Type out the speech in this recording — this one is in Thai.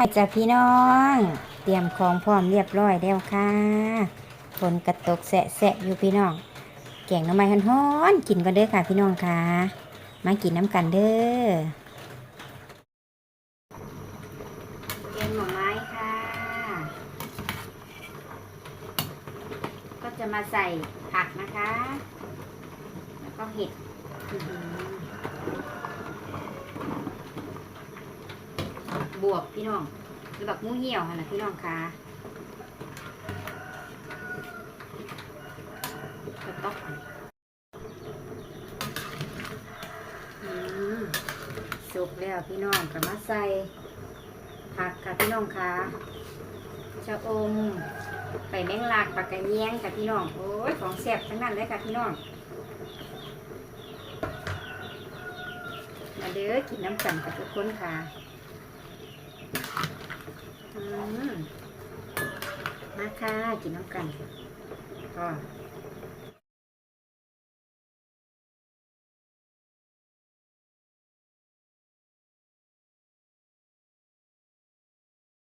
มาจากพี่น้อง เตรียมของพร้อมเรียบร้อยแล้วค่ะฝนกระตกแสะแสะอยู่พี่น้องแกงน้ำไม้ฮ้อนๆกินกันเด้อค่ะพี่น้องค่ะ มากินน้ำกันเด้อแกงหน่อไม้ค่ะ ก็จะมาใส่ผักนะคะ แล้วก็เห็ดอื้อหือ บวกพี่น้อง หรือแบบมูเหี่ยวค่ะนะพี่น้องคะกระต๊อกสุกแล้วพี่น้องก็มาใส่ผักค่ะพี่น้องคะชะอมไปแมงลากปลากระเยียงค่ะพี่น้อง โอ้ยของแซ่บทั้งนั้นเลยค่ะพี่น้อง มาเด้อกินน้ำกันกับทุกคนค่ะ อืมมา ค่ะกินน้ำกันก็